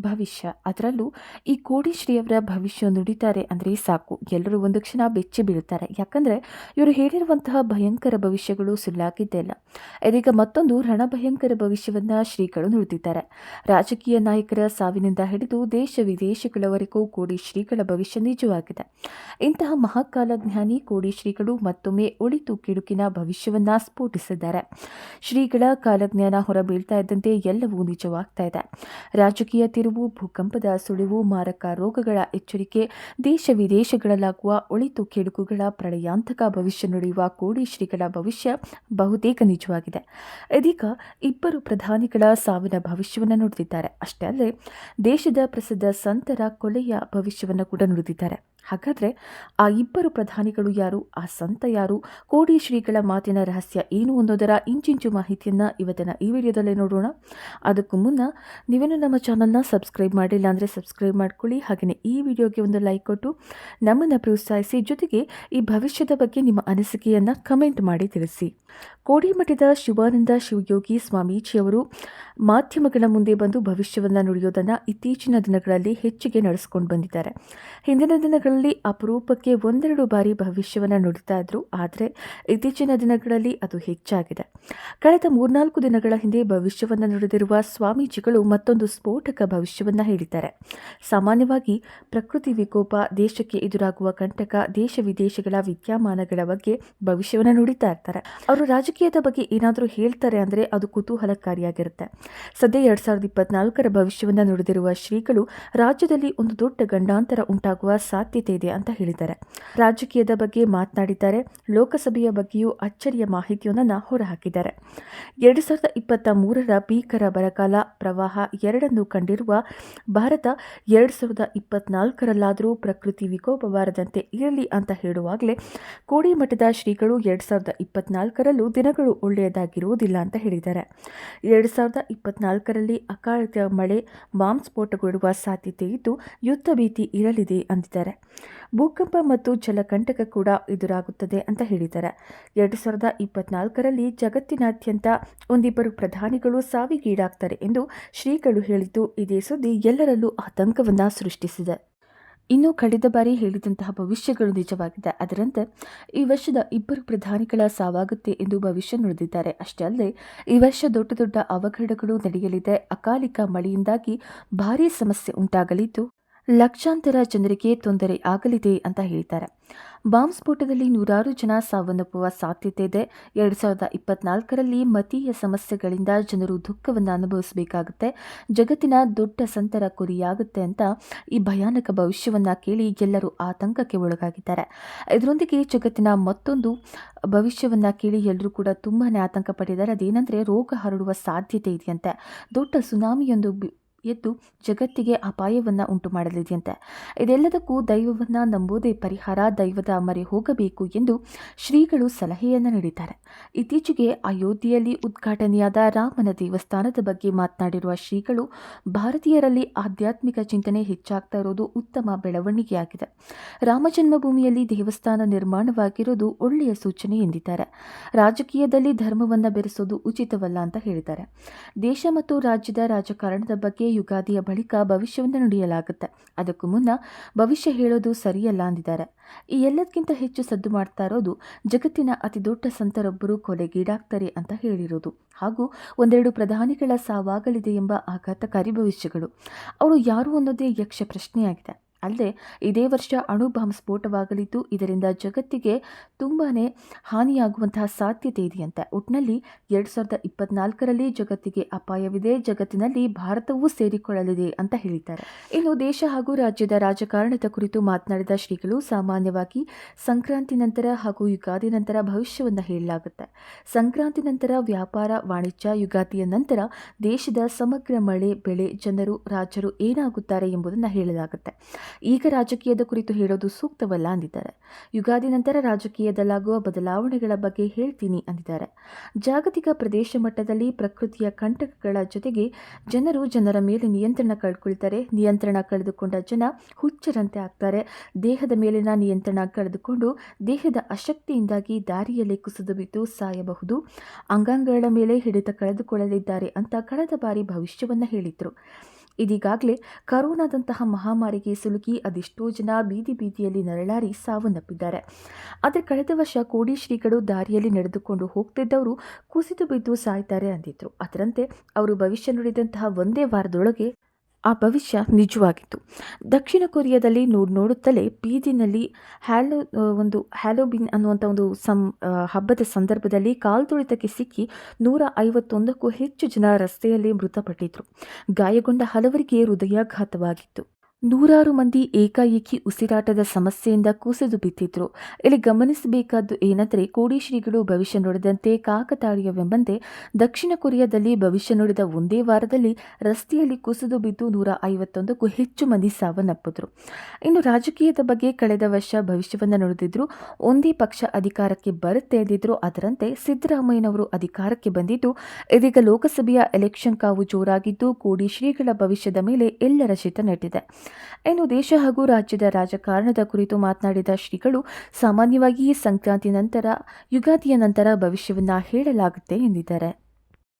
ಭವಿಷ್ಯ. ಅದರಲ್ಲೂ ಈ ಕೋಡಿಶ್ರೀಯವರ ಭವಿಷ್ಯ ನುಡಿತಾರೆ ಅಂದರೆ ಸಾಕು. ಎಲ್ಲರೂ ಒಂದು ಕ್ಷಣ ಬೆಚ್ಚಿ ಬೀಳ್ತಾರೆ. ಯಾಕಂದರೆ ಇವರು ಹೇಳಿರುವಂತಹ ಭಯಂಕರ ಭವಿಷ್ಯಗಳು ಸುಳ್ಳಾಗಿದ್ದೇ ಇಲ್ಲ. ಇದೀಗ ಮತ್ತೊಂದು ರಣಭಯಂಕರ ಭವಿಷ್ಯವನ್ನು ಶ್ರೀಗಳು ನುಡಿದಿದ್ದಾರೆ. ರಾಜಕೀಯ ನಾಯಕರ ಸಾವಿನಿಂದ ಹಿಡಿದು ದೇಶ ವಿದೇಶಗಳವರೆಗೂ ಕೋಡಿ ಶ್ರೀಗಳ ಭವಿಷ್ಯ ನಿಜವಾಗಿದೆ. ಇಂತಹ ಮಹಾಕಾಲ ಜ್ಞಾನಿ ಕೋಡಿ ಶ್ರೀಗಳು ಮತ್ತೊಮ್ಮೆ ಒಳಿತು ಕಿಡುಕಿನ ಭವಿಷ್ಯವನ್ನು ಸ್ಫೋಟಿಸಿದ್ದಾರೆ. ಶ್ರೀಗಳ ಕಾಲಜ್ಞಾನ ಹೊರಬೀಳ್ತಾ ಇದ್ದಂತೆ ಎಲ್ಲವೂ ನಿಜವಾಗ್ತಾ ಇದೆ. ರಾಜಕೀಯ ತಿರುವು ಭೂಕಂಪದ ಸುಳಿವು, ಮಾರಕ ರೋಗಗಳ ಎಚ್ಚರಿಕೆ, ದೇಶ ವಿದೇಶಗಳಲ್ಲಾಗುವ ಒಳಿತು ಕೆಡುಕುಗಳ ಪ್ರಳಯಾಂತಕ ಭವಿಷ್ಯ ನುಡಿಯುವ ಕೋಡಿ ಶ್ರೀಗಳ ಭವಿಷ್ಯ ಬಹುತೇಕ ನಿಜವಾಗಿದೆ. ಇದೀಗ ಇಬ್ಬರು ಪ್ರಧಾನಿಗಳ ಸಾವಿನ ಭವಿಷ್ಯವನ್ನು ನುಡಿದಿದ್ದಾರೆ. ಅಷ್ಟೇ ಅಲ್ಲದೆ ದೇಶದ ಪ್ರಸಿದ್ಧ ಸಂತರ ಕೊಲೆಯ ಭವಿಷ್ಯವನ್ನು ಕೂಡ ನುಡಿದಿದ್ದಾರೆ. ಹಾಗಾದರೆ ಆ ಇಬ್ಬರು ಪ್ರಧಾನಿಗಳು ಯಾರು? ಆ ಸಂತ ಯಾರು? ಕೋಡಿ ಶ್ರೀಗಳ ಮಾತಿನ ರಹಸ್ಯ ಏನು ಅನ್ನೋದರ ಇಂಚಿಂಚು ಮಾಹಿತಿಯನ್ನು ಇವತ್ತಿನ ಈ ವಿಡಿಯೋದಲ್ಲೇ ನೋಡೋಣ. ಅದಕ್ಕೂ ಮುನ್ನ ನೀವೇನು ನಮ್ಮ ಚಾನಲ್ನ ಸಬ್ಸ್ಕ್ರೈಬ್ ಮಾಡಿಲ್ಲ ಅಂದರೆ ಸಬ್ಸ್ಕ್ರೈಬ್ ಮಾಡ್ಕೊಳ್ಳಿ. ಹಾಗೆಯೇ ಈ ವಿಡಿಯೋಗೆ ಒಂದು ಲೈಕ್ ಕೊಟ್ಟು ನಮ್ಮನ್ನು ಪ್ರೋತ್ಸಾಹಿಸಿ, ಜೊತೆಗೆ ಈ ಭವಿಷ್ಯದ ಬಗ್ಗೆ ನಿಮ್ಮ ಅನಿಸಿಕೆಯನ್ನು ಕಮೆಂಟ್ ಮಾಡಿ ತಿಳಿಸಿ. ಕೋಡಿಮಠದ ಶಿವಾನಂದ ಶಿವಯೋಗಿ ಸ್ವಾಮೀಜಿಯವರು ಮಾಧ್ಯಮಗಳ ಮುಂದೆ ಬಂದು ಭವಿಷ್ಯವನ್ನು ನುಡಿಯೋದನ್ನು ಇತ್ತೀಚಿನ ದಿನಗಳಲ್ಲಿ ಹೆಚ್ಚಿಗೆ ನಡೆಸ್ಕೊಂಡು ಬಂದಿದ್ದಾರೆ. ಹಿಂದಿನ ದಿನಗಳಲ್ಲಿ ಅಪರೂಪಕ್ಕೆ ಒಂದೆರಡು ಬಾರಿ ಭವಿಷ್ಯವನ್ನು ನುಡಿತಾ ಇದ್ರು, ಆದರೆ ಇತ್ತೀಚಿನ ದಿನಗಳಲ್ಲಿ ಅದು ಹೆಚ್ಚಾಗಿದೆ. ಕಳೆದ ಮೂರ್ನಾಲ್ಕು ದಿನಗಳ ಹಿಂದೆ ಭವಿಷ್ಯವನ್ನು ನುಡಿದಿರುವ ಸ್ವಾಮೀಜಿಗಳು ಮತ್ತೊಂದು ಸ್ಫೋಟಕ ಭವಿಷ್ಯವನ್ನು ಹೇಳಿದ್ದಾರೆ. ಸಾಮಾನ್ಯವಾಗಿ ಪ್ರಕೃತಿ ವಿಕೋಪ, ದೇಶಕ್ಕೆ ಎದುರಾಗುವ ಕಂಟಕ, ದೇಶ ವಿದೇಶಗಳ ವಿದ್ಯಮಾನಗಳ ಬಗ್ಗೆ ಭವಿಷ್ಯವನ್ನು ನುಡಿತಾ ಇರ್ತಾರೆ. ಅವರು ರಾಜಕೀಯದ ಬಗ್ಗೆ ಏನಾದರೂ ಹೇಳ್ತಾರೆ ಅಂದರೆ ಅದು ಕುತೂಹಲಕಾರಿಯಾಗಿರುತ್ತೆ. ಸದ್ಯ ಎರಡ್ ಸಾವಿರದ ಇಪ್ಪತ್ನಾಲ್ಕರ ಭವಿಷ್ಯವನ್ನು ನುಡಿದಿರುವ ಶ್ರೀಗಳು ರಾಜ್ಯದಲ್ಲಿ ಒಂದು ದೊಡ್ಡ ಗಂಡಾಂತರ ಉಂಟಾಗುವ ಸಾಧ್ಯತೆ ಇದೆ ಅಂತ ಹೇಳಿದ್ದಾರೆ. ರಾಜಕೀಯದ ಬಗ್ಗೆ ಮಾತನಾಡಿದ್ದಾರೆ. ಲೋಕಸಭೆಯ ಬಗ್ಗೆಯೂ ಅಚ್ಚರಿಯ ಮಾಹಿತಿಯೊಂದನ್ನು ಹೊರಹಾಕಿದ್ದಾರೆ. ಎರಡು ಸಾವಿರದ ಇಪ್ಪತ್ತ ಮೂರರ ಭೀಕರ ಬರಗಾಲ ಪ್ರವಾಹ ಎರಡನ್ನು ಕಂಡಿರುವ ಭಾರತ ಎರಡು ಸಾವಿರದ ಇಪ್ಪತ್ನಾಲ್ಕರಲ್ಲಾದರೂ ಪ್ರಕೃತಿ ವಿಕೋಪ ಬಾರದಂತೆ ಇರಲಿ ಅಂತ ಹೇಳುವಾಗಲೇ ಕೋಡಿಮಠದ ಶ್ರೀಗಳು ಎರಡು ಸಾವಿರದ ಇಪ್ಪತ್ನಾಲ್ಕರಲ್ಲೂ ದಿನಗಳು ಒಳ್ಳೆಯದಾಗಿರುವುದಿಲ್ಲ ಅಂತ ಹೇಳಿದ್ದಾರೆ. ಎರಡು ಸಾವಿರದ ಇಪ್ಪತ್ನಾಲ್ಕರಲ್ಲಿ ಅಕಾಲಿಕ ಮಳೆ ಬಾಂಬ್ ಸ್ಫೋಟಗೊಳ್ಳುವ ಸಾಧ್ಯತೆ ಇದ್ದು, ಯುದ್ಧ ಭೀತಿ ಇರಲಿದೆ ಅಂದಿದ್ದಾರೆ. ಭೂಕಂಪ ಮತ್ತು ಜಲಕಂಟಕ ಕೂಡ ಎದುರಾಗುತ್ತದೆ ಅಂತ ಹೇಳಿದ್ದಾರೆ. ಎರಡು ಸಾವಿರದ ಇಪ್ಪತ್ನಾಲ್ಕರಲ್ಲಿ ಜಗತ್ತಿನಾದ್ಯಂತ ಒಂದಿಬ್ಬರು ಪ್ರಧಾನಿಗಳು ಸಾವಿಗೀಡಾಗ್ತಾರೆ ಎಂದು ಶ್ರೀಗಳು ಹೇಳಿದ್ದು, ಇದೇ ಸುದ್ದಿ ಎಲ್ಲರಲ್ಲೂ ಆತಂಕವನ್ನು ಸೃಷ್ಟಿಸಿದೆ. ಇನ್ನು ಕಳೆದ ಬಾರಿ ಹೇಳಿದಂತಹ ಭವಿಷ್ಯಗಳು ನಿಜವಾಗಿದೆ. ಅದರಂತೆ ಈ ವರ್ಷದ ಇಬ್ಬರು ಪ್ರಧಾನಿಗಳ ಸಾವಾಗುತ್ತೆ ಎಂದು ಭವಿಷ್ಯ ನುಡಿದಿದ್ದಾರೆ. ಅಷ್ಟೇ ಅಲ್ಲದೆ, ಈ ವರ್ಷ ದೊಡ್ಡ ದೊಡ್ಡ ಅವಘಡಗಳು ನಡೆಯಲಿದೆ. ಅಕಾಲಿಕ ಮಳೆಯಿಂದಾಗಿ ಭಾರೀ ಸಮಸ್ಯೆ ಉಂಟಾಗಲಿದ್ದು ಲಕ್ಷಾಂತರ ಜನರಿಗೆ ತೊಂದರೆ ಆಗಲಿದೆ ಅಂತ ಹೇಳಿದ್ದಾರೆ. ಬಾಂಬ್ ಸ್ಫೋಟದಲ್ಲಿ ನೂರಾರು ಜನ ಸಾವನ್ನಪ್ಪುವ ಸಾಧ್ಯತೆ ಇದೆ. ಎರಡು ಸಾವಿರದ ಇಪ್ಪತ್ನಾಲ್ಕರಲ್ಲಿ ಮತೀಯ ಸಮಸ್ಯೆಗಳಿಂದ ಜನರು ದುಃಖವನ್ನು ಅನುಭವಿಸಬೇಕಾಗುತ್ತೆ. ಜಗತ್ತಿನ ದೊಡ್ಡ ಸಂತರ ಕುರಿಯಾಗುತ್ತೆ ಅಂತ ಈ ಭಯಾನಕ ಭವಿಷ್ಯವನ್ನು ಕೇಳಿ ಎಲ್ಲರೂ ಆತಂಕಕ್ಕೆ ಒಳಗಾಗಿದ್ದಾರೆ. ಇದರೊಂದಿಗೆ ಜಗತ್ತಿನ ಮತ್ತೊಂದು ಭವಿಷ್ಯವನ್ನು ಕೇಳಿ ಎಲ್ಲರೂ ಕೂಡ ತುಂಬಾ ಆತಂಕ ಪಟ್ಟಿದ್ದಾರೆ. ಅದೇನೆಂದರೆ ರೋಗ ಹರಡುವ ಸಾಧ್ಯತೆ ಇದೆಯಂತೆ. ದೊಡ್ಡ ಸುನಾಮಿಯೊಂದು ಎದ್ದು ಜಗತ್ತಿಗೆ ಅಪಾಯವನ್ನು ಉಂಟು ಮಾಡಲಿದೆಯಂತೆ ಇದೆಲ್ಲದಕ್ಕೂ ದೈವವನ್ನು ನಂಬೋದೇ ಪರಿಹಾರ, ದೈವದ ಮರೆ ಹೋಗಬೇಕು ಎಂದು ಶ್ರೀಗಳು ಸಲಹೆಯನ್ನು ನೀಡಿದ್ದಾರೆ. ಇತ್ತೀಚೆಗೆ ಅಯೋಧ್ಯೆಯಲ್ಲಿ ಉದ್ಘಾಟನೆಯಾದ ರಾಮನ ದೇವಸ್ಥಾನದ ಬಗ್ಗೆ ಮಾತನಾಡಿರುವ ಶ್ರೀಗಳು, ಭಾರತೀಯರಲ್ಲಿ ಆಧ್ಯಾತ್ಮಿಕ ಚಿಂತನೆ ಹೆಚ್ಚಾಗ್ತಾ ಇರೋದು ಉತ್ತಮ ಬೆಳವಣಿಗೆಯಾಗಿದೆ. ರಾಮ ಜನ್ಮಭೂಮಿಯಲ್ಲಿ ದೇವಸ್ಥಾನ ನಿರ್ಮಾಣವಾಗಿರೋದು ಒಳ್ಳೆಯ ಸೂಚನೆ ಎಂದಿದ್ದಾರೆ. ರಾಜಕೀಯದಲ್ಲಿ ಧರ್ಮವನ್ನು ಬೆರೆಸೋದು ಉಚಿತವಲ್ಲ ಅಂತ ಹೇಳಿದ್ದಾರೆ. ದೇಶ ಮತ್ತು ರಾಜ್ಯದ ರಾಜಕಾರಣದ ಬಗ್ಗೆ ಯುಗಾದಿಯ ಬಳಿಕ ಭವಿಷ್ಯವನ್ನು ನುಡಿಯಲಾಗುತ್ತೆ. ಅದಕ್ಕೂ ಮುನ್ನ ಭವಿಷ್ಯ ಹೇಳೋದು ಸರಿಯಲ್ಲ ಅಂದಿದ್ದಾರೆ. ಈ ಎಲ್ಲದಕ್ಕಿಂತ ಹೆಚ್ಚು ಸದ್ದು ಮಾಡ್ತಾ ಇರೋದು ಜಗತ್ತಿನ ಅತಿ ದೊಡ್ಡ ಸಂತರೊಬ್ಬರು ಕೊಲೆಗೀಡಾಗ್ತಾರೆ ಅಂತ ಹೇಳಿರೋದು. ಹಾಗೂ ಒಂದೆರಡು ಪ್ರಧಾನಿಗಳ ಸಾವಾಗಲಿದೆ ಎಂಬ ಆಘಾತಕಾರಿ ಭವಿಷ್ಯಗಳು. ಅವರು ಯಾರು ಅನ್ನೋದೇ ಯಕ್ಷ ಪ್ರಶ್ನೆಯಾಗಿದೆ. ಅಲ್ಲದೆ ಇದೇ ವರ್ಷ ಅಣು ಬಾಂಬ್ ಸ್ಫೋಟವಾಗಲಿದ್ದು, ಇದರಿಂದ ಜಗತ್ತಿಗೆ ತುಂಬಾ ಹಾನಿಯಾಗುವಂತಹ ಸಾಧ್ಯತೆ ಇದೆಯಂತೆ. ಒಟ್ಟಿನಲ್ಲಿ ಎರಡು ಸಾವಿರದ ಇಪ್ಪತ್ನಾಲ್ಕರಲ್ಲಿ ಜಗತ್ತಿಗೆ ಅಪಾಯವಿದೆ, ಜಗತ್ತಿನಲ್ಲಿ ಭಾರತವೂ ಸೇರಿಕೊಳ್ಳಲಿದೆ ಅಂತ ಹೇಳಿದ್ದಾರೆ. ಇನ್ನು ದೇಶ ಹಾಗೂ ರಾಜ್ಯದ ರಾಜಕಾರಣದ ಕುರಿತು ಮಾತನಾಡಿದ ಶ್ರೀಗಳು, ಸಾಮಾನ್ಯವಾಗಿ ಸಂಕ್ರಾಂತಿ ನಂತರ ಹಾಗೂ ಯುಗಾದಿ ನಂತರ ಭವಿಷ್ಯವನ್ನು ಹೇಳಲಾಗುತ್ತೆ. ಸಂಕ್ರಾಂತಿ ನಂತರ ವ್ಯಾಪಾರ, ವಾಣಿಜ್ಯ, ಯುಗಾದಿಯ ನಂತರ ದೇಶದ ಸಮಗ್ರ ಮಳೆ, ಬೆಳೆ, ಜನರು, ರಾಜರು ಏನಾಗುತ್ತಾರೆ ಎಂಬುದನ್ನು ಹೇಳಲಾಗುತ್ತೆ. ಈಗ ರಾಜಕೀಯದ ಕುರಿತು ಹೇಳೋದು ಸೂಕ್ತವಲ್ಲ ಅಂದಿದ್ದಾರೆ. ಯುಗಾದಿ ನಂತರ ರಾಜಕೀಯದಲ್ಲಾಗುವ ಬದಲಾವಣೆಗಳ ಬಗ್ಗೆ ಹೇಳ್ತೀನಿ ಅಂದಿದ್ದಾರೆ. ಜಾಗತಿಕ ಪ್ರದೇಶ ಮಟ್ಟದಲ್ಲಿ ಪ್ರಕೃತಿಯ ಕಂಟಕಗಳ ಜೊತೆಗೆ ಜನರು ಜನರ ಮೇಲೆ ನಿಯಂತ್ರಣ ಕಳ್ಕೊಳ್ತಾರೆ. ನಿಯಂತ್ರಣ ಕಳೆದುಕೊಂಡ ಜನ ಹುಚ್ಚರಂತೆ ಆಗ್ತಾರೆ. ದೇಹದ ಮೇಲಿನ ನಿಯಂತ್ರಣ ಕಳೆದುಕೊಂಡು ದೇಹದ ಅಶಕ್ತಿಯಿಂದಾಗಿ ದಾರಿಯಲ್ಲಿ ಕುಸಿದು ಬಿದ್ದು ಸಾಯಬಹುದು. ಅಂಗಾಂಗಗಳ ಮೇಲೆ ಹಿಡಿತ ಕಳೆದುಕೊಳ್ಳಲಿದ್ದಾರೆ ಅಂತ ಕಳೆದ ಬಾರಿ ಭವಿಷ್ಯವನ್ನು ಹೇಳಿದ್ರು. ಇದೀಗಾಗಲೇ ಕರೋನಾದಂತಹ ಮಹಾಮಾರಿಗೆ ಸಿಲುಕಿ ಅದೆಷ್ಟೋ ಜನ ಬೀದಿ ಬೀದಿಯಲ್ಲಿ ನರಳಾರಿ ಸಾವನ್ನಪ್ಪಿದ್ದಾರೆ. ಆದರೆ ಕಳೆದ ವರ್ಷ ಕೋಡಿ ಶ್ರೀಗಳು ದಾರಿಯಲ್ಲಿ ನಡೆದುಕೊಂಡು ಹೋಗ್ತಿದ್ದವರು ಕುಸಿದು ಬಿದ್ದು ಸಾಯ್ತಾರೆ ಅಂದಿದ್ರು. ಅದರಂತೆ ಅವರು ಭವಿಷ್ಯ ನುಡಿದಂತಹ ಒಂದೇ ವಾರದೊಳಗೆ ಆ ಭವಿಷ್ಯ ನಿಜವಾಗಿತ್ತು. ದಕ್ಷಿಣ ಕೊರಿಯಾದಲ್ಲಿ ನೋಡ್ ನೋಡುತ್ತಲೇ ಬೀದಿನಲ್ಲಿ ಹ್ಯಾಲೋ ಒಂದು ಹ್ಯಾಲೋಬಿನ್ ಅನ್ನುವಂಥ ಒಂದು ಸಂ ಹಬ್ಬದ ಸಂದರ್ಭದಲ್ಲಿ ಕಾಲ್ತುಳಿತಕ್ಕೆ ಸಿಕ್ಕಿ ನೂರ ಐವತ್ತೊಂದಕ್ಕೂ ಹೆಚ್ಚು ಜನ ರಸ್ತೆಯಲ್ಲಿ ಮೃತಪಟ್ಟಿದ್ರು. ಗಾಯಗೊಂಡ ಹಲವರಿಗೆ ಹೃದಯಾಘಾತವಾಗಿತ್ತು. ನೂರಾರು ಮಂದಿ ಏಕಾಏಕಿ ಉಸಿರಾಟದ ಸಮಸ್ಯೆಯಿಂದ ಕುಸಿದು ಬಿದ್ದಿದ್ರು. ಇಲ್ಲಿ ಗಮನಿಸಬೇಕಾದ್ದು ಏನಂದರೆ, ಕೋಡಿ ಶ್ರೀಗಳು ಭವಿಷ್ಯ ನುಡಿದಂತೆ ಕಾಕತಾಳೀಯವೆಂಬಂತೆ ದಕ್ಷಿಣ ಕೊರಿಯಾದಲ್ಲಿ ಭವಿಷ್ಯ ನುಡಿದ ಒಂದೇ ವಾರದಲ್ಲಿ ರಸ್ತೆಯಲ್ಲಿ ಕುಸಿದು ಬಿದ್ದು ನೂರ ಐವತ್ತೊಂದಕ್ಕೂ ಹೆಚ್ಚು ಮಂದಿ ಸಾವನ್ನಪ್ಪಿದ್ರು. ಇನ್ನು ರಾಜಕೀಯದ ಬಗ್ಗೆ ಕಳೆದ ವರ್ಷ ಭವಿಷ್ಯವನ್ನು ನುಡಿದಿದ್ರು ಒಂದೇ ಪಕ್ಷ ಅಧಿಕಾರಕ್ಕೆ ಬರುತ್ತೆ ಎಂದಿದ್ರು ಅದರಂತೆ ಸಿದ್ದರಾಮಯ್ಯನವರು ಅಧಿಕಾರಕ್ಕೆ ಬಂದಿದ್ದು, ಇದೀಗ ಲೋಕಸಭೆಯ ಎಲೆಕ್ಷನ್ ಕಾವು ಜೋರಾಗಿದ್ದು, ಕೋಡಿ ಶ್ರೀಗಳ ಭವಿಷ್ಯದ ಮೇಲೆ ಎಲ್ಲರ ಚಿತ್ತ ನೆಟ್ಟಿದೆ. ಇನ್ನು ದೇಶ ಹಾಗೂ ರಾಜ್ಯದ ರಾಜಕಾರಣದ ಕುರಿತು ಮಾತನಾಡಿದ ಶ್ರೀಗಳು, ಸಾಮಾನ್ಯವಾಗಿ ಸಂಕ್ರಾಂತಿ ನಂತರ, ಯುಗಾದಿಯ ನಂತರ ಭವಿಷ್ಯವನ್ನು ಹೇಳಲಾಗುತ್ತೆ ಎಂದಿದ್ದಾರೆ.